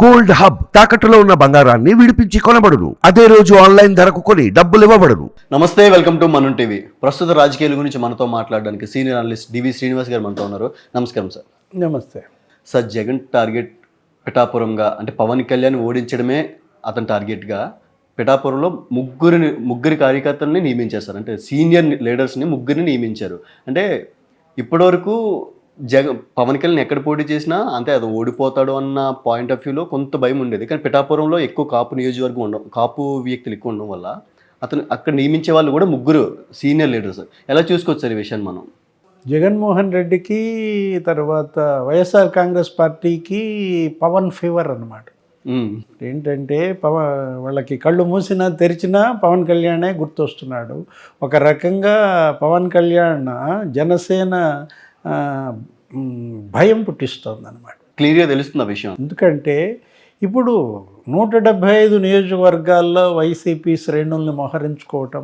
Gold hub తాకట్టులో ఉన్న బంగారాన్ని విడిపించి కొనబడును. అదే రోజు ఆన్లైన్ ధరకు కొని డబ్బులు ఇవ్వబడును. నమస్తే వెల్కమ్ టు మనం టీవీ. ప్రస్తుత రాజకీయాల గురించి మనతో మాట్లాడడానికి సీనియర్ అనలిస్ట్ డివి శ్రీనివాస్ గారు మనతో ఉన్నారు. నమస్కారం సార్. నమస్తే. సార్ జగన్ టార్గెట్ పిఠాపురంగా అంటే పవన్ కళ్యాణ్ ఓడించడమే అతని టార్గెట్గా పిఠాపురంలో ముగ్గురిని ముగ్గురి కార్యకర్తలని నియమించారు సార్ అంటే సీనియర్ లీడర్స్ని ముగ్గురిని నియమించారు. అంటే ఇప్పటివరకు జగ పవన్ కళ్యాణ్ ఎక్కడ పోటీ చేసినా అంతే అది ఓడిపోతాడు అన్న పాయింట్ ఆఫ్ వ్యూలో కొంత భయం ఉండేది. కానీ పిఠాపురంలో ఎక్కువ కాపు నియోజకవర్గం ఉండడం కాపు వ్యక్తులు ఎక్కువ ఉండడం వల్ల అతను అక్కడ నియమించే వాళ్ళు కూడా ముగ్గురు సీనియర్ లీడర్స్ ఎలా చూసుకోవచ్చు సార్ ఈ విషయాన్ని మనం? జగన్మోహన్ రెడ్డికి తర్వాత వైఎస్ఆర్ కాంగ్రెస్ పార్టీకి పవన్ ఫీవర్ అన్నమాట. ఉమ్, ఏంటంటే పవ వాళ్ళకి కళ్ళు మూసినా తెరిచినా పవన్ కళ్యాణే గుర్తొస్తున్నాడు. ఒక రకంగా పవన్ కళ్యాణ్ జనసేన భయం పుట్టిస్తోంది అనమాట క్లియర్గా తెలుస్తుంది ఆ విషయం. ఎందుకంటే ఇప్పుడు నూట డెబ్భై ఐదు నియోజకవర్గాల్లో వైసీపీ శ్రేణుల్ని మోహరించుకోవటం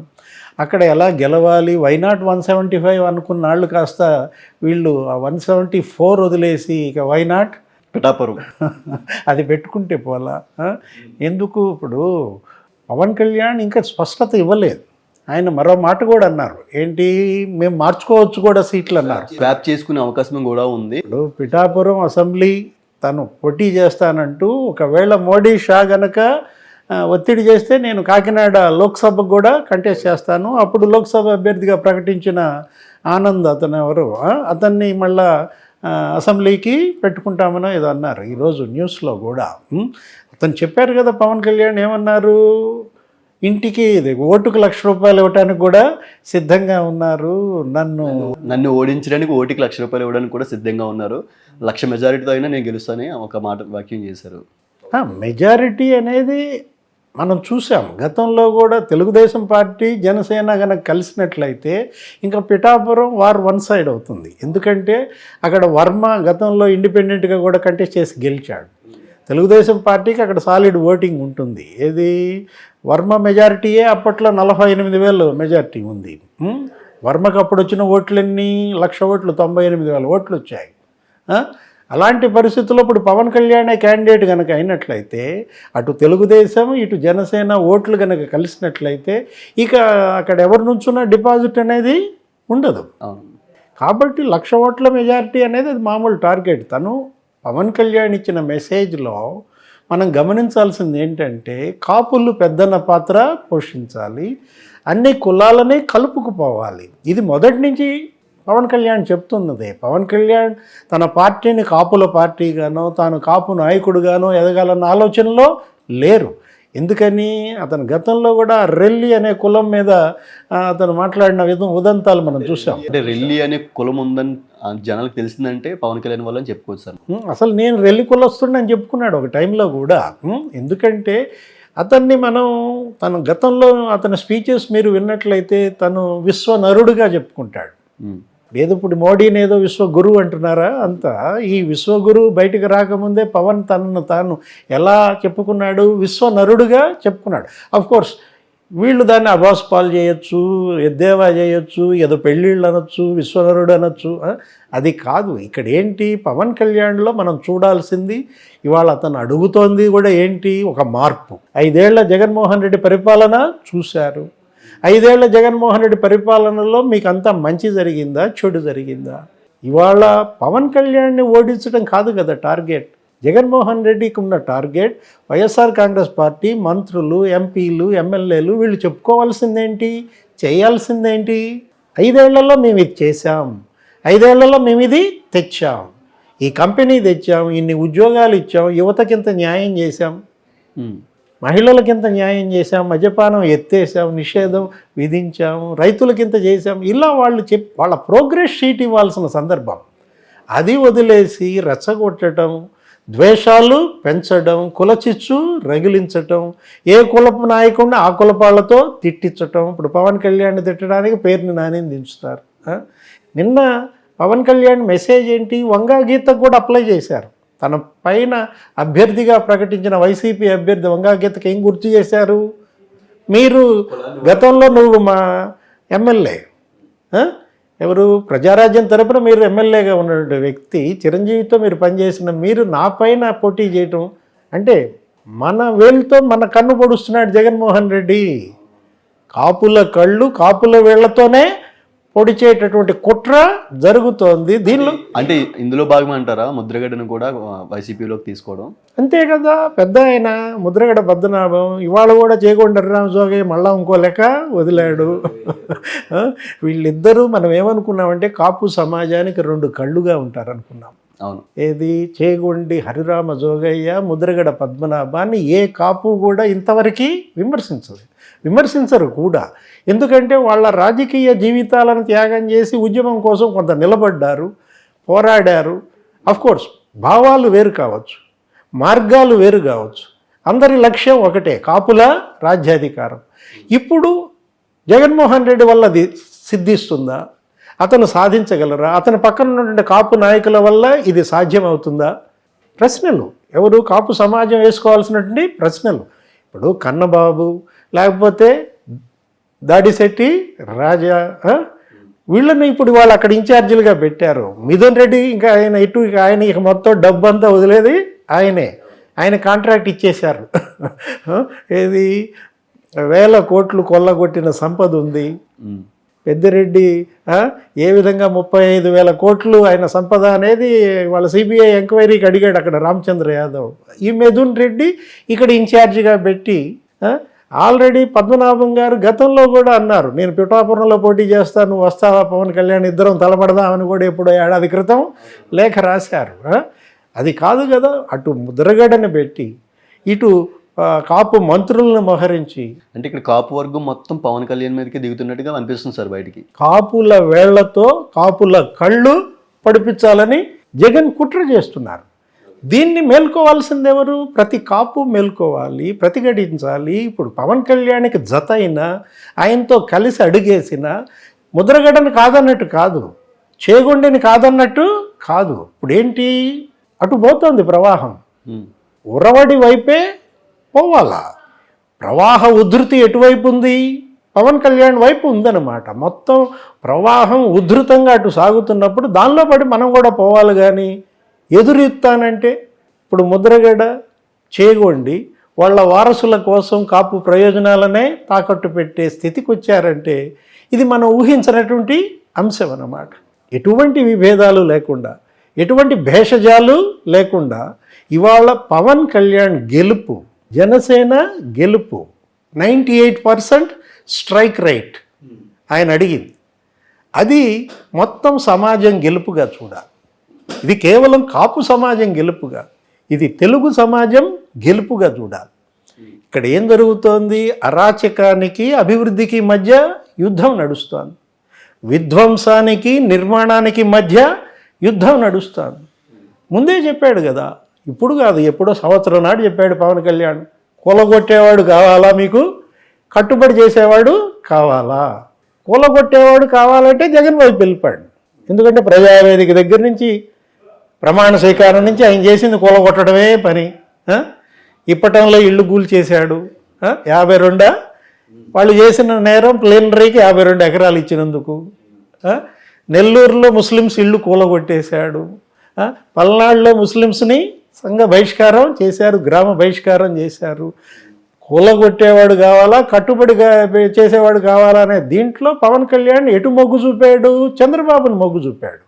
అక్కడ ఎలా గెలవాలి వైనాట్ వన్ సెవెంటీ ఫైవ్ అనుకున్న వాళ్ళు కాస్త వీళ్ళు ఆ వన్ సెవెంటీ ఫోర్ వదిలేసి ఇక వైనాట్ పిఠాపురం అది పెట్టుకుంటే పోలా? ఎందుకు ఇప్పుడు పవన్ కళ్యాణ్ ఇంకా స్పష్టత ఇవ్వలేదు. ఆయన మరో మాట కూడా అన్నారు. ఏంటి? మేము మార్చుకోవచ్చు కూడా సీట్లు అన్నారు స్వాప్ చేసుకునే అవకాశం కూడా ఉంది. ఇప్పుడు పిఠాపురం అసెంబ్లీ తను పోటీ చేస్తానంటూ ఒకవేళ మోడీ షా గనక ఒత్తిడి చేస్తే నేను కాకినాడ లోక్సభకు కూడా కంటెస్ట్ చేస్తాను. అప్పుడు లోక్సభ అభ్యర్థిగా ప్రకటించిన ఆనంద్ అతను ఎవరు? అతన్ని మళ్ళా అసెంబ్లీకి పెట్టుకుంటామనో ఏదో అన్నారు. ఈరోజు న్యూస్లో కూడా? అతను చెప్పారు కదా పవన్ కళ్యాణ్ ఏమన్నారు? ఇంటికి ఇది ఓటుకు లక్ష రూపాయలు ఇవ్వటానికి కూడా సిద్ధంగా ఉన్నారు నన్ను. నన్ను ఓడించడానికి ఓటికి లక్ష రూపాయలు ఇవ్వడానికి కూడా సిద్ధంగా ఉన్నారు. లక్ష మెజారిటీతో అయినా నేను గెలుస్తానని ఒక మాట వాక్యం చేశారు. మెజారిటీ అనేది మనం చూసాం. గతంలో కూడా తెలుగుదేశం పార్టీ జనసేన కనుక కలిసినట్లయితే ఇంకా పిఠాపురం వార్ వన్ సైడ్ అవుతుంది. ఎందుకంటే అక్కడ వర్మ గతంలో ఇండిపెండెంట్గా కూడా కంటెస్ట్ చేసి గెలిచాడు. తెలుగుదేశం పార్టీకి అక్కడ సాలిడ్ ఓటింగ్ ఉంటుంది. ఏది? వర్మ మెజారిటీయే అప్పట్లో నలభై ఎనిమిది వేలు మెజారిటీ ఉంది? వర్మకు అప్పుడు వచ్చిన ఓట్లన్నీ? లక్ష ఓట్లు తొంభై ఎనిమిది వేల ఓట్లు వచ్చాయి? అలాంటి పరిస్థితుల్లో ఇప్పుడు పవన్ కళ్యాణ్ క్యాండిడేట్ కనుక అయినట్లయితే అటు తెలుగుదేశం ఇటు జనసేన ఓట్లు కనుక కలిసినట్లయితే ఇక అక్కడ ఎవరి నుంచున్న డిపాజిట్ అనేది ఉండదు. కాబట్టి లక్ష ఓట్ల మెజారిటీ అనేది అది మామూలు టార్గెట్ తను. పవన్ కళ్యాణ్ ఇచ్చిన మెసేజ్లో మనం గమనించాల్సింది ఏంటంటే కాపులు పెద్దన్న పాత్ర పోషించాలి అన్ని కులాలనే కలుపుకుపోవాలి. ఇది మొదటి నుంచి పవన్ కళ్యాణ్ చెప్తున్నదే. పవన్ కళ్యాణ్ తన పార్టీని కాపుల పార్టీగానో తాను కాపు నాయకుడుగానో ఎదగాలన్న ఆలోచనలో లేరు. ఎందుకని? అతను గతంలో కూడా రెల్లి అనే కులం మీద అతను మాట్లాడిన విధం ఉదంతాలు మనం చూసాం అంటే రెల్లి అనే కులం ఉందని జనాలకు తెలిసిందంటే పవన్ కళ్యాణ్ వల్ల చెప్పుకోవచ్చు సార్. అసలు నేను రెల్లి కులొస్తుండని చెప్పుకున్నాడు ఒక టైంలో కూడా. ఎందుకంటే అతన్ని మనం తన గతంలో అతని స్పీచెస్ మీరు విన్నట్లయితే తను విశ్వనరుడుగా చెప్పుకుంటాడు. ఏదో ఇప్పుడు మోడీని ఏదో విశ్వగురువు అంటున్నారా? అంతా ఈ విశ్వగురు బయటకు రాకముందే పవన్ తనను తాను ఎలా చెప్పుకున్నాడు? విశ్వనరుడుగా చెప్పుకున్నాడు. అఫ్ కోర్స్ వీళ్ళు దాన్ని అబాస్ పాలు చేయొచ్చు ఎద్దేవా చేయొచ్చు ఏదో పెళ్ళిళ్ళు అనొచ్చు విశ్వనరుడు అనొచ్చు అది కాదు. ఇక్కడ ఏంటి? పవన్ కళ్యాణ్లో మనం చూడాల్సింది ఇవాళ అతను అడుగుతోంది కూడా ఏంటి? ఒక మార్పు. ఐదేళ్ళ జగన్మోహన్ రెడ్డి పరిపాలన చూశారు. ఐదేళ్ళ జగన్మోహన్ రెడ్డి పరిపాలనలో మీకు అంతా మంచి జరిగిందా చెడు జరిగిందా? ఇవాళ పవన్ కళ్యాణ్ని ఓడించడం కాదు కదా టార్గెట్. జగన్మోహన్ రెడ్డికి ఉన్న టార్గెట్ వైఎస్ఆర్ కాంగ్రెస్ పార్టీ మంత్రులు ఎంపీలు ఎమ్మెల్యేలు వీళ్ళు చెప్పుకోవాల్సిందేంటి? చేయాల్సిందేంటి? ఐదేళ్ళలో మేము ఇది చేశాం. ఐదేళ్ళలో మేము ఇది తెచ్చాం. ఈ కంపెనీ తెచ్చాం ఇన్ని ఉద్యోగాలు ఇచ్చాం యువతకింత న్యాయం చేశాం. మహిళలకింత న్యాయం చేశాం మద్యపానం ఎత్తేసాం నిషేధం విధించాం రైతులకింత చేశాం. ఇలా వాళ్ళు చెప్ వాళ్ళ ప్రోగ్రెస్ షీట్ ఇవ్వాల్సిన సందర్భం. అది వదిలేసి రెచ్చగొట్టడం ద్వేషాలు పెంచడం కులచిచ్చు రగిలించటం ఏ కులపు నాయకుండా ఆ కులపాళ్ళతో తిట్టించటం. ఇప్పుడు పవన్ కళ్యాణ్ తిట్టడానికి పేరుని నానిని దించుతారు. నిన్న పవన్ కళ్యాణ్ మెసేజ్ ఏంటి? వంగా గీతకు కూడా అప్లై చేశారు. తన పైన అభ్యర్థిగా ప్రకటించిన వైసీపీ అభ్యర్థి వంగాగీతకి ఏం గుర్తు చేశారు? మీరు గతంలో నువ్వు మా ఎమ్మెల్యే ఎవరు? ప్రజారాజ్యం తరపున మీరు ఎమ్మెల్యేగా ఉన్నటువంటి వ్యక్తి చిరంజీవితో మీరు పనిచేసిన మీరు నా పైన పోటీ చేయటం అంటే మన వేలుతో మన కన్ను పొడుస్తున్నాడు జగన్మోహన్ రెడ్డి. కాపుల కళ్ళు కాపుల వేళ్ళతోనే పొడిచేటటువంటి కుట్ర జరుగుతోంది. దీనిలో అంటే ఇందులో భాగం అంటారా? ముద్రగడ్డను కూడా వైసీపీలోకి తీసుకోవడం? అంతే కదా పెద్ద ఆయన ముద్రగడ పద్మనాభం ఇవాళ కూడా చేకొండ జోగయ్య మళ్ళా ఇంకో లెక్క వదిలాడు. వీళ్ళిద్దరూ మనం ఏమనుకున్నామంటే కాపు సమాజానికి రెండు కళ్ళుగా ఉంటారు అనుకున్నాం అవును. ఏది? చేగొండి హరిరామ జోగయ్య ముద్రగడ పద్మనాభాన్ని ఏ కాపు కూడా ఇంతవరకు విమర్శించదు విమర్శించరు కూడా. ఎందుకంటే వాళ్ళ రాజకీయ జీవితాలను త్యాగం చేసి ఉద్యమం కోసం కొంత నిలబడ్డారు పోరాడారు. కోర్స్ భావాలు వేరు కావచ్చు మార్గాలు వేరు కావచ్చు. అందరి లక్ష్యం ఒకటే కాపుల రాజ్యాధికారం. ఇప్పుడు జగన్మోహన్ రెడ్డి వల్ల అది సిద్ధిస్తుందా? అతను సాధించగలరా? అతని పక్కన ఉన్నటువంటి కాపు నాయకుల వల్ల ఇది సాధ్యమవుతుందా? ప్రశ్నలు. ఎవరు కాపు సమాజం వేసుకోవాల్సినటువంటి ప్రశ్నలు. ఇప్పుడు కన్నబాబు లేకపోతే దాడిశెట్టి రాజా? వీళ్ళని ఇప్పుడు వాళ్ళు అక్కడ ఇన్ఛార్జీలుగా పెట్టారు. మిథున్ రెడ్డి ఇంకా ఆయన ఇటు ఇక ఆయన ఇక మొత్తం డబ్బు అంతా వదిలేది ఆయనే. ఆయన కాంట్రాక్ట్ ఇచ్చేశారు? ఏది? వేల కోట్లు కొల్లగొట్టిన సంపద ఉంది. పెద్దిరెడ్డి ఏ విధంగా ముప్పై ఐదు వేల కోట్లు ఆయన సంపద అనేది వాళ్ళ సిబిఐ ఎంక్వైరీకి అడిగాడు అక్కడ రామచంద్ర యాదవ్. ఈ మిథున్ రెడ్డి ఇక్కడ ఇన్ఛార్జిగా పెట్టి ఆల్రెడీ పద్మనాభం గారు గతంలో కూడా అన్నారు నేను పిఠాపురంలో పోటీ చేస్తాను వస్తావా? పవన్ కళ్యాణ్ ఇద్దరం తలపడదామని కూడా ఎప్పుడో ఏడాది క్రితం లేఖ రాశారు? అది కాదు కదా అటు ముద్రగడని పెట్టి ఇటు కాపు మంత్రులను మోహరించి. అంటే ఇక్కడ కాపు వర్గం మొత్తం పవన్ కళ్యాణ్ మీదకి దిగుతున్నట్టుగా అనిపిస్తుంది సార్ బయటికి. కాపుల వేళ్ళతో కాపుల కళ్ళు పడిపించాలని జగన్ కుట్ర చేస్తున్నారు. దీన్ని మేల్కోవాల్సింది ఎవరు ప్రతి కాపు మేల్కోవాలి ప్రతిఘటించాలి. ఇప్పుడు పవన్ కళ్యాణ్కి జత అయినా ఆయనతో కలిసి అడుగేసిన ముద్రగడని కాదన్నట్టు కాదు చేగొండిని కాదన్నట్టు కాదు. ఇప్పుడు ఏంటి అటు పోతోంది ప్రవాహం. ఉరవడి వైపే పోవాలా. ప్రవాహ ఉధృతి ఎటువైపు ఉంది? పవన్ కళ్యాణ్ వైపు ఉందన్నమాట. మొత్తం ప్రవాహం ఉధృతంగా అటు సాగుతున్నప్పుడు దానిలో పడి మనం కూడా పోవాలి కానీ ఎదురెత్తానంటే ఇప్పుడు ముద్రగడ చేయగొండి వాళ్ళ వారసుల కోసం కాపు ప్రయోజనాలనే తాకట్టు పెట్టే స్థితికి వచ్చారంటే ఇది మనం ఊహించినటువంటి అంశం అన్నమాట. ఎటువంటి విభేదాలు లేకుండా ఎటువంటి భేషజాలు లేకుండా ఇవాళ పవన్ కళ్యాణ్ గెలుపు జనసేన గెలుపు ninety eight percent strike rate ఆయన అడిగింది. అది మొత్తం సమాజం గెలుపుగా చూడాలి. ఇది కేవలం కాపు సమాజం గెలుపుగా ఇది తెలుగు సమాజం గెలుపుగా చూడాలి. ఇక్కడ ఏం జరుగుతోంది? అరాచకానికి అభివృద్ధికి మధ్య యుద్ధం నడుస్తోంది. విధ్వంసానికి నిర్మాణానికి మధ్య యుద్ధం నడుస్తోంది. ముందే చెప్పాడు కదా ఇప్పుడు కాదు ఎప్పుడో సంవత్సరం నాడు చెప్పాడు పవన్ కళ్యాణ్ కూలగొట్టేవాడు కావాలా మీకు? కట్టుబడి చేసేవాడు కావాలా? కూలగొట్టేవాడు కావాలంటే జగన్ వైపు వెళ్ళిపోయాడు. ఎందుకంటే ప్రజావేదిక దగ్గర నుంచి ప్రమాణ స్వీకారం నుంచి ఆయన చేసింది కూలగొట్టడమే పని. ఇప్పటంలో ఇల్లు కూలి చేశాడు యాభై రెండా? వాళ్ళు చేసిన నేరం ప్లేనరీకి యాభై రెండు ఎకరాలు ఇచ్చినందుకు. నెల్లూరులో ముస్లిమ్స్ ఇల్లు కూలగొట్టేశాడు. పల్నాడులో ముస్లిమ్స్ని సంఘ బహిష్కారం చేశారు గ్రామ బహిష్కారం చేశారు. కూలగొట్టేవాడు కావాలా కట్టుబడి చేసేవాడు కావాలా అనే దీంట్లో పవన్ కళ్యాణ్ ఎటు మొగ్గు చూపాడు? చంద్రబాబుని మొగ్గు చూపాడు.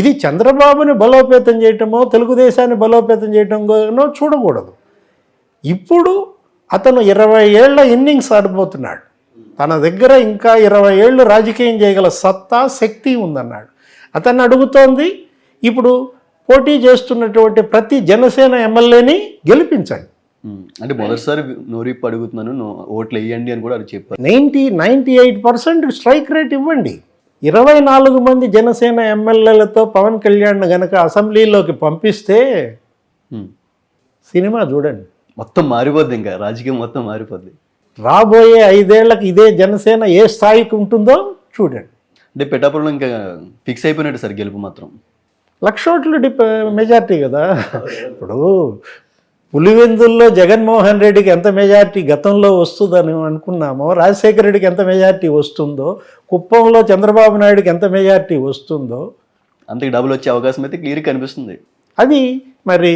ఇది చంద్రబాబుని బలోపేతం చేయటమో తెలుగుదేశాన్ని బలోపేతం చేయటమో చూడకూడదు. ఇప్పుడు అతను ఇరవై ఏళ్ళ ఇన్నింగ్స్ ఆడిపోతున్నాడు. తన దగ్గర ఇంకా ఇరవై ఏళ్ళు రాజకీయం చేయగల సత్తా శక్తి ఉందన్నాడు. అతన్ని అడుగుతోంది ఇప్పుడు పోటీ చేస్తున్నటువంటి ప్రతి జనసేన ఎమ్మెల్యేని గెలిపించండి. అంటే మొదటిసారి నోరిప్పు అడుగుతున్నాను ఓట్లు వేయండి అని కూడా అది చెప్పారు. Ninety ninety eight percent strike rate ఇవ్వండి. ఇరవై నాలుగు మంది జనసేన ఎమ్మెల్యేలతో పవన్ కళ్యాణ్ గనక అసెంబ్లీలోకి పంపిస్తే. సినిమా చూడండి. మొత్తం మారిపోద్ది ఇంకా రాజకీయం మొత్తం మారిపోద్ది. రాబోయే ఐదేళ్ళకు ఇదే జనసేన ఏ స్థాయికి ఉంటుందో చూడండి. అంటే పిఠాపురంలో ఇంకా ఫిక్స్ అయిపోయినట్టు సార్ గెలుపు మాత్రం. లక్ష ఓట్లు డిప్ మెజార్టీ కదా. ఇప్పుడు పులివెందుల్లో జగన్మోహన్ రెడ్డికి ఎంత మెజార్టీ గతంలో వస్తుందని అనుకున్నామో రాజశేఖర రెడ్డికి ఎంత మెజార్టీ వస్తుందో కుప్పంలో చంద్రబాబు నాయుడుకి ఎంత మెజార్టీ వస్తుందో అంతకు డబుల్ వచ్చే అవకాశం అయితే క్లియర్ కనిపిస్తుంది. అది మరి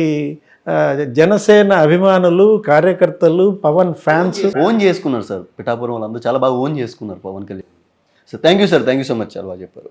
జనసేన అభిమానులు కార్యకర్తలు పవన్ ఫ్యాన్స్ ఓన్ చేసుకున్నారు సార్. పిఠాపురం వాళ్ళందరూ చాలా బాగా ఓన్ చేసుకున్నారు Pawan Kalyan. Sir thank you sir thank you so much చాలా బాగా చెప్పారు.